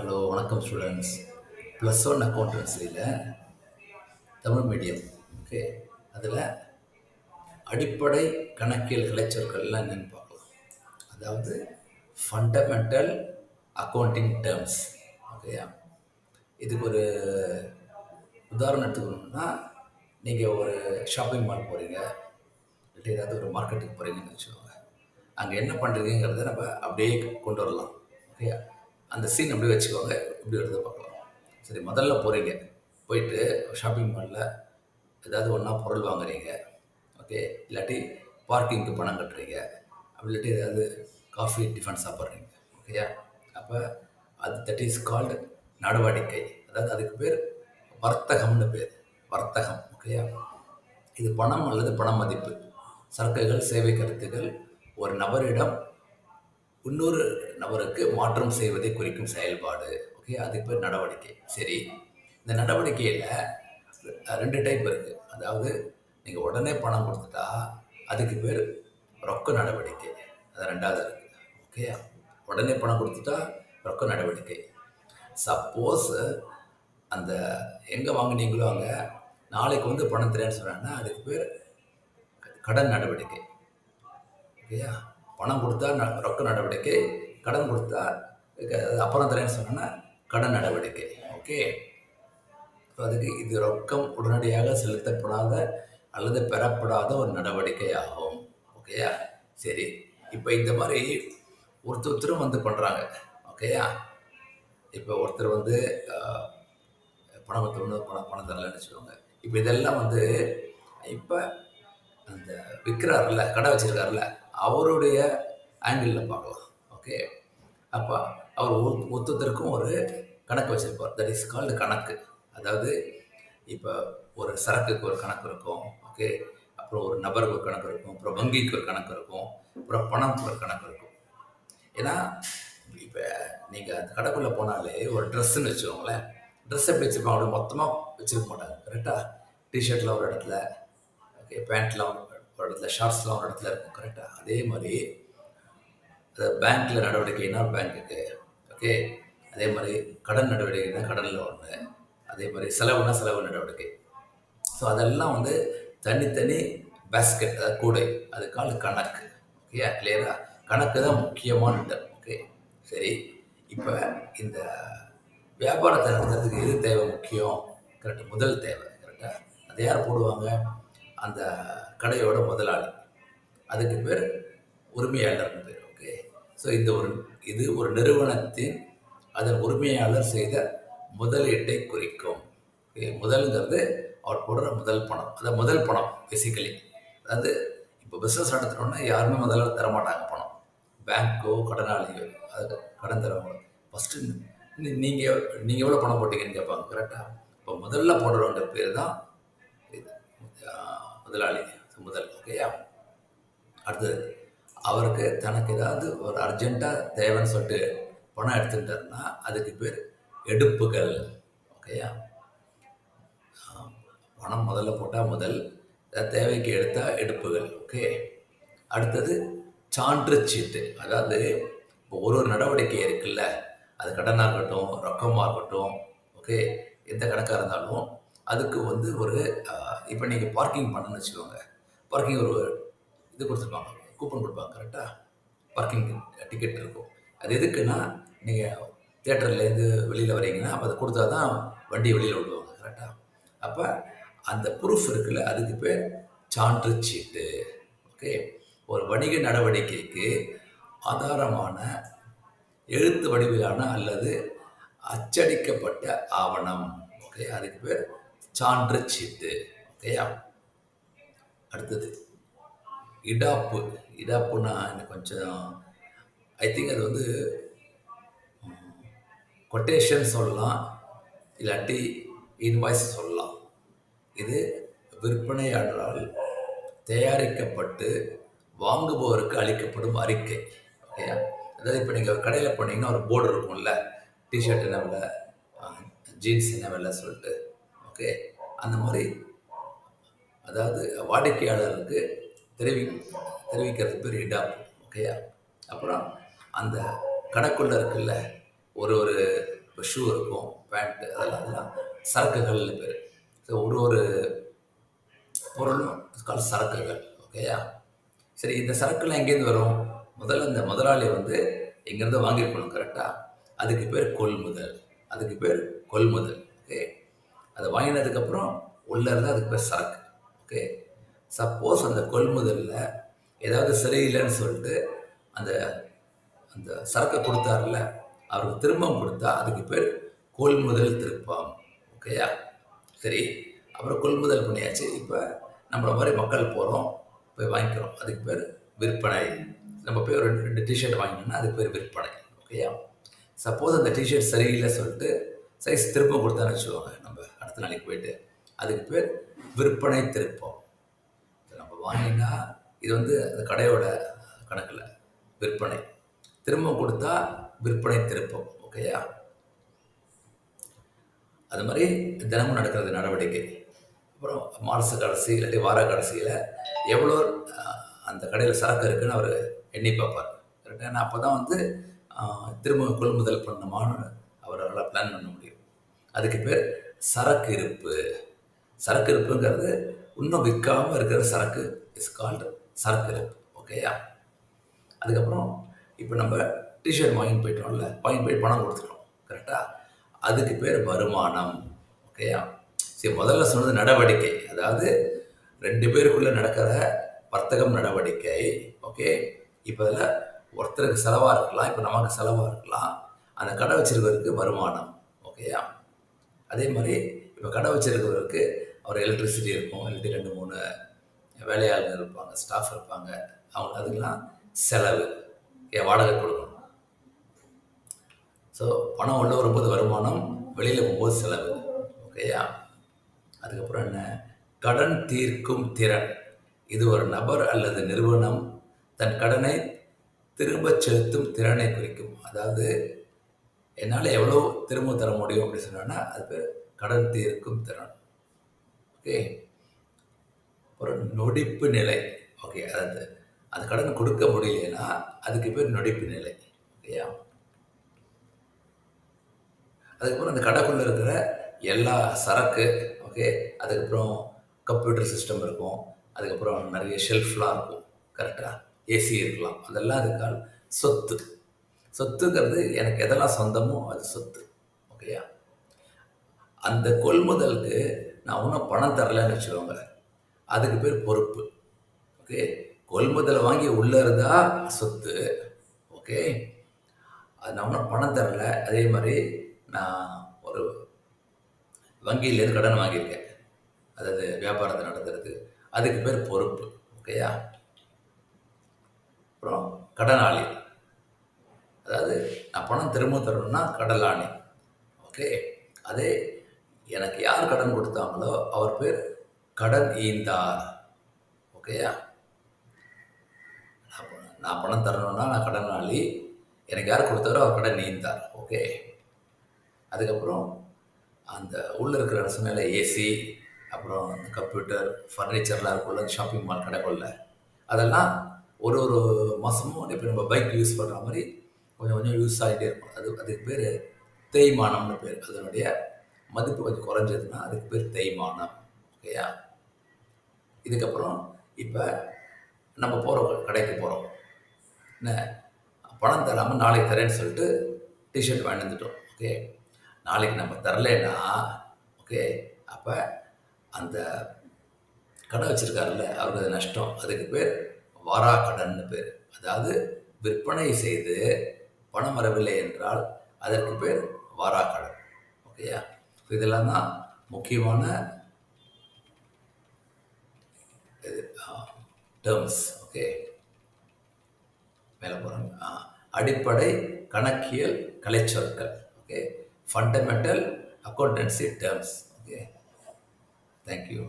Hello வணக்கம் students plus one அக்கௌண்டன்சியில் Tamil medium okay அதில் அடிப்படை கணக்கியல் கலைச்சொற்கள்லாம் என்னென்னு பார்க்கலாம். அதாவது ஃபண்டமெண்டல் அக்கௌண்டிங் டேர்ம்ஸ் ஓகேயா இதுக்கு ஒரு உதாரணம் எடுத்துக்கணும்னா நீங்கள் ஒரு ஷாப்பிங் மால் போகிறீங்க இல்லை ஏதாவது ஒரு மார்க்கெட்டுக்கு போகிறீங்கன்னு வச்சுக்கோங்க. அங்கே என்ன பண்ணுறீங்கிறத நம்ம அப்படியே கொண்டு வரலாம் ஓகேயா அந்த சீன் அப்படியே வச்சுக்கோங்க. இப்படி எடுத்து பார்க்கலாம். சரி முதல்ல போகிறீங்க போயிட்டு ஷாப்பிங் மாலில் ஏதாவது ஒன்றா பொருள் வாங்குறீங்க. ஓகே இல்லாட்டி பார்க்கிங்க்கு பணம் கட்டுறீங்க. அப்படி இல்லாட்டி ஏதாவது காஃபி டிஃபன் சாப்பிட்றீங்க. ஓகேயா அப்போ அது தட் இஸ் கால்டு நடவடிக்கை. அதாவது அதுக்கு பேர் வர்த்தகம்னு பேர். வர்த்தகம். ஓகேயா இது பணம் அல்லது பண மதிப்பு சரக்குகள் சேவை கருத்துகள். ஒரு நபரிடம் இன்னொரு நபருக்கு மாற்றம் செய்வதை குறிக்கும் செயல்பாடு. ஓகே அதுக்கு பேர் நடவடிக்கை. சரி. இந்த நடவடிக்கையில் ரெண்டு டைப் இருக்குது அதாவது நீங்கள் உடனே பணம் கொடுத்துட்டா அதுக்கு பேர் ரொக்க நடவடிக்கை. அது ரெண்டாவது இருக்குது ஓகே உடனே பணம் கொடுத்துட்டா ரொக்க நடவடிக்கை. சப்போஸ் அந்த எங்கே வாங்கினீங்களோ அங்கே நாளைக்கு வந்து பணம் தரேன்னு சொன்னாங்கன்னா அதுக்கு பேர் கடன் நடவடிக்கை. ஓகேயா பணம் கொடுத்தா ந- ரொக்க நடவடிக்கை கடன் கொடுத்தா அப்புறம் தரேன்னு சொன்னோன்னா கடன் நடவடிக்கை. ஓகே? ஸோ அதுக்கு இது ரொக்கம் உடனடியாக செலுத்தப்படாத அல்லது பெறப்படாத ஒரு நடவடிக்கை ஆகும் ஓகேயா சரி. இப்போ இந்த மாதிரி ஒருத்தர் ஒருத்தரும் வந்து பண்ணுறாங்க ஓகேயா இப்போ ஒருத்தர் வந்து பணம் கொடுத்தவொன்னு பணம் பணம் தரலன்னு வச்சுக்கோங்க. இப்போ இதெல்லாம் வந்து இப்போ அந்த விற்கிறாருல கடை வச்சிருக்காருல அவருடைய ஆங்கிளில் பார்க்கலாம். ஓகே அப்போ அவர் ஒத்தத்திற்கும் ஒரு கணக்கு வச்சிருப்பார். தட் இஸ் கால்டு கணக்கு. அதாவது இப்போ ஒரு சரக்குக்கு ஒரு கணக்கு இருக்கும். ஓகே அப்புறம் ஒரு நபருக்கு ஒரு கணக்கு இருக்கும். அப்புறம் வங்கிக்கு ஒரு கணக்கு இருக்கும். அப்புறம் பணம் ஒரு கணக்கு இருக்கும். ஏன்னா இப்போ நீங்கள் அந்த கடைக்குள்ளே போனாலே ஒரு ட்ரெஸ்ஸுன்னு வச்சுக்கோங்களேன். ட்ரெஸ் எப்படி வச்சுருப்பாங்க? அப்படி மொத்தமாக வச்சுருக்க மாட்டாங்க. கரெக்டாக டிஷர்ட்டில் ஒரு இடத்துல ஓகே பேண்ட்லாம் ஒரு இடத்துல ஷார்ட்ஸ்லாம் ஒரு இடத்துல இருக்கும் கரெக்டாக அதே மாதிரி பேங்க்கில் நடவடிக்கைனா பேங்க்குக்கு ஓகே அதே மாதிரி கடன் நடவடிக்கைனா கடனில் ஒன்று அதே மாதிரி செலவுனா செலவு நடவடிக்கை. ஸோ அதெல்லாம் வந்து தனித்தனி பேஸ்கெட் அதாவது கூடை. அது கால் கணக்கு. ஓகே கிளியரா கணக்கு தான் முக்கியமான இடம். ஓகே சரி. இப்போ இந்த வியாபாரத்தை நடத்துறதுக்கு எது தேவை முக்கியம்? கரெக்ட் முதல் தேவை கரெக்டாக அதை யார் போடுவாங்க? அந்த கடையோட முதலாளி. அதுக்கு பேர் உரிமையாளர்னு பேர் ஓகே ஸோ இந்த ஒரு இது ஒரு நிறுவனத்தின் அதன் உரிமையாளர் செய்த முதலீட்டை குறிக்கும் முதலுங்கிறது அவர் போடுற முதல் பணம். அதான் முதல் பணம் பேசிக்கலி அதாவது இப்போ பிஸ்னஸ் நடத்துகிறோன்னா யாருமே முதல்ல தரமாட்டாங்க பணம். பேங்க்கோ கடனாளியோ அது கடன் தரவங்க ஃபஸ்ட்டு நீங்கள் நீங்கள் எவ்வளோ பணம் போட்டீங்கன்னு கேட்பாங்க கரெக்டாக இப்போ முதல்ல போடுறவங்க பேர் தான் இது முதலாளி முதல் ஓகேயா அடுத்தது அவருக்கு தனக்கு ஏதாவது ஒரு அர்ஜென்ட்டாக தேவைன்னு சொல்லிட்டு பணம் எடுத்துக்கிட்டாருன்னா அதுக்கு பேர் எடுப்புகள் ஓகேயா பணம் முதல்ல போட்டால் முதல் தேவைக்கு எடுத்தால் எடுப்புகள் ஓகே அடுத்தது சான்று சீட்டு அதாவது இப்போ ஒரு ஒரு நடவடிக்கை இருக்குல்ல அது கடனாக இருக்கட்டும் ரொக்கமாக இருக்கட்டும் ஓகே எந்த கணக்காக இருந்தாலும் அதுக்கு வந்து ஒரு இப்போ நீங்கள் பார்க்கிங் பண்ணணும்னு வச்சுக்கோங்க. பார்க்கிங் ஒரு இது கொடுத்துருப்பாங்க. கூப்பன் கொடுப்பாங்க கரெக்டாக பார்க்கிங் டிக்கெட் இருக்கும். அது எதுக்குன்னா நீங்கள் தேட்டர்லேருந்து வெளியில் வரீங்கன்னா அப்போ அதை கொடுத்தா தான் வண்டி வெளியில் விடுவாங்க கரெக்டாக அப்போ அந்த ப்ரூஃப் இருக்குல்ல அதுக்கு பேர் சான்று சீட்டு. ஓகே ஒரு வணிக நடவடிக்கைக்கு ஆதாரமான எழுத்து வடிவிலான அல்லது அச்சடிக்கப்பட்ட ஆவணம். ஓகே அதுக்கு பேர் சான்று சீட்டு ஓகேயா அடுத்தது. இடாப்பு. இடாப்புன்னா எனக்கு கொஞ்சம் ஐ திங்க் அது வந்து கொட்டேஷன் சொல்லலாம் இல்லாட்டி இன்வாய்ஸ் சொல்லலாம். இது விற்பனையாளரால் தயாரிக்கப்பட்டு வாங்குபவருக்கு அளிக்கப்படும் அறிக்கை. ஓகேயா? அதாவது இப்போ நீங்கள் கடையில் போனீங்கன்னா ஒரு போர்டு இருக்கும்ல டிஷர்ட் என்ன விலை? ஜீன்ஸ் என்ன விலை சொல்லிட்டு. ஓகே அந்த மாதிரி அதாவது வாடிக்கையாளருக்கு தெரிவி தெரிவிக்கிறது பேர் இடாப்பு ஓகேயா? அப்புறம் அந்த கடைக்குள்ளே இருக்குல்ல ஒரு ஒரு ஷூ இருக்கும் பேண்ட்டு அதெல்லாம் அதெல்லாம் சரக்குகள்னு பேர். ஸோ ஒரு ஒரு பொருளும் கால் சரக்குகள் ஓகேயா? சரி இந்த சரக்குலாம் எங்கேருந்து வரும்? முதல்ல இந்த முதலாளி வந்து எங்கேருந்து வாங்கியிருக்கணும் கரெக்டாக அதுக்கு பேர் கொள்முதல். அதுக்கு பேர் கொள்முதல் ஓகே? அதை வாங்கினதுக்கப்புறம் உள்ளே இருந்தால் அதுக்கு பேர் சரக்கு ஓகே சப்போஸ் அந்த கொள்முதலில் ஏதாவது சரியில்லைன்னு சொல்லிட்டு அந்த அந்த சரக்கை கொடுத்தாருல அவருக்கு திரும்பவும் கொடுத்தா அதுக்கு பேர் கொள்முதல் திருப்பம். ஓகேயா சரி. அப்புறம் கொள்முதல் பண்ணியாச்சு. இப்போ நம்மளை மாதிரி மக்கள் போகிறோம் போய் வாங்கிக்கிறோம். அதுக்கு பேர் விற்பனை. நம்ம போய் ஒரு ரெண்டு ரெண்டு டிஷர்ட் வாங்கினோம்னா அதுக்கு பேர் விற்பனை. ஓகேயா சப்போஸ் அந்த டிஷர்ட் சரியில்லை சொல்லிட்டு சைஸ் திரும்ப கொடுத்தான்னு வச்சுக்கோங்க நம்ம. அடுத்த நாளைக்கு போயிட்டு அதுக்கு பேர் விற்பனை திருப்பம். நம்ம வாங்கினா இது வந்து அந்த கடையோட கணக்கில் விற்பனை. திரும்ப கொடுத்தா விற்பனை திருப்பம் ஓகேயா அது மாதிரி தினமும் நடக்கிறது நடவடிக்கை. அப்புறம் மாத கடைசி இல்லாட்டி வார கடைசியில் எவ்வளோ அந்த கடையில் சரக்கு இருக்குன்னு அவர் எண்ணி பார்ப்பார். கரெக்டாக ஏன்னா அப்போ தான் வந்து திரும்ப கொள்முதல் பண்ணணுமான்னு அவரால் பிளான் பண்ண முடியும். அதுக்கு பேர் சரக்கு இருப்பு சரக்கு இருப்புங்கிறது இன்னும் விற்காமல் இருக்கிற சரக்கு. இஸ் கால்டு சரக்கு இருப்பு ஓகேயா அதுக்கப்புறம் இப்போ நம்ம டிஷர்ட் வாங்கிட்டு போயிட்டோம்ல வாங்கி போய் பணம் கொடுத்துட்டோம். கரெக்டாக அதுக்கு பேர் வருமானம். ஓகேயா சரி முதல்ல சொன்னது நடவடிக்கை. அதாவது ரெண்டு பேருக்குள்ளே நடக்கிற வர்த்தகம் நடவடிக்கை. ஓகே இப்போ அதில் ஒருத்தருக்கு செலவாக இருக்கலாம் இப்போ நமக்கு செலவாக இருக்கலாம். அந்த கடை வச்சிருக்கிறதுக்கு வருமானம். ஓகேயா அதே மாதிரி இப்போ கடை வச்சிருக்கிறவருக்கு அவர் எலக்ட்ரிசிட்டி இருக்கும் இல்லாட்டி ரெண்டு மூணு வேலையாளர்கள் இருப்பாங்க ஸ்டாஃப் இருப்பாங்க. அவங்க அதுக்கெல்லாம் செலவு என் வாடகை கொடுக்கணும். ஸோ பணம் உள்ள வரும்போது வருமானம் வெளியில் போகும்போது செலவு. ஓகேயா அதுக்கப்புறம் என்ன? கடன் தீர்க்கும் திறன். இது ஒரு நபர் அல்லது நிறுவனம் தன் கடனை திரும்பச் செலுத்தும் திறனை குறிக்கும். அதாவது என்னால் எவ்வளோ திரும்ப தர முடியும் அப்படின்னு சொன்னோன்னா அது பேர் கடன் தீர்க்கும் திறன். ஓகே ஒரு நொடிப்பு நிலை. ஓகே அதாவது அந்த கடன் கொடுக்க முடியலன்னா அதுக்கு பேர் நொடிப்பு நிலை. ஓகேயா அதுக்கப்புறம் அந்த கடைக்குள்ளே இருக்கிற எல்லா சரக்கு ஓகே அதுக்கப்புறம் கம்ப்யூட்டர் சிஸ்டம் இருக்கும். அதுக்கப்புறம் நிறைய ஷெல்ஃப்லாம் இருக்கும். கரெக்டாக ஏசி இருக்கலாம். அதெல்லாம் அதுக்கால் சொத்து. சொத்துங்கிறது எனக்கு எதெல்லாம் சொந்தமோ அது சொத்து ஓகேயா அந்த கொள்முதலுக்கு நான் இன்னும் பணம் தரலைன்னு வச்சுக்கோங்க அதுக்கு பேர் பொறுப்பு ஓகே கொள்முதலை வாங்கி உள்ளே இருந்தால் சொத்து ஓகே அது நான் ஒன்றும் பணம் தரல. அதே மாதிரி நான் ஒரு வங்கியிலேருந்து கடன் வாங்கியிருக்கேன். அதாவது வியாபாரத்தை நடத்துறது அதுக்கு பேர் பொறுப்பு ஓகேயா அப்புறம் கடனாளி. அதாவது நான் பணம் திரும்ப தரணும்னா கடலாணி ஓகே அதே எனக்கு யார் கடன் கொடுத்தாங்களோ அவர் பேர் கடன் ஈந்தார். ஓகேயா நான் பணம் நான் பணம் தரணும்னா நான் கடனாளி. எனக்கு யார் கொடுத்தாரோ அவர் கடன் ஈந்தார். ஓகே அதுக்கப்புறம் அந்த உள்ளே இருக்கிற சொன்னால ஏசி அப்புறம் அந்த கம்ப்யூட்டர் ஃபர்னிச்சர்லாம் இருக்கும்ல ஷாப்பிங் மால் கடைக்குள்ள அதெல்லாம் ஒரு ஒரு மாதமும் இப்போ நம்ம பைக் யூஸ் பண்ணுற மாதிரி கொஞ்சம் கொஞ்சம் யூஸ் ஆகிட்டே இருக்கும் அது அதுக்கு பேர் தேய்மானம்னு பேர். அதனுடைய மதிப்பு கொஞ்சம் குறைஞ்சதுன்னா அதுக்கு பேர் தேய்மானம். ஓகேயா இதுக்கப்புறம் இப்போ நம்ம போகிறோம் கடைக்கு போகிறோம் என்ன? பணம் தராமல் நாளைக்கு தரேன்னு சொல்லிட்டு டிஷர்ட் வாங்கி வந்துட்டோம். ஓகே நாளைக்கு நம்ம தரலைன்னா ஓகே அப்போ அந்த கடை வச்சுருக்காருல்ல அவருக்கு அது நஷ்டம். அதுக்கு பேர் வாரா கடன்னு பேர். அதாவது விற்பனை செய்து பணம் வரவில்லை என்றால் அதற்கு பேர் வாராக்கடன். ஓகேயா இதெல்லாம் தான் முக்கியமான டேர்ம்ஸ் ஓகே மேலே போகிறாங்க அடிப்படை கணக்கியல் கலைச்சொற்கள். Okay fundamental accountancy terms okay thank you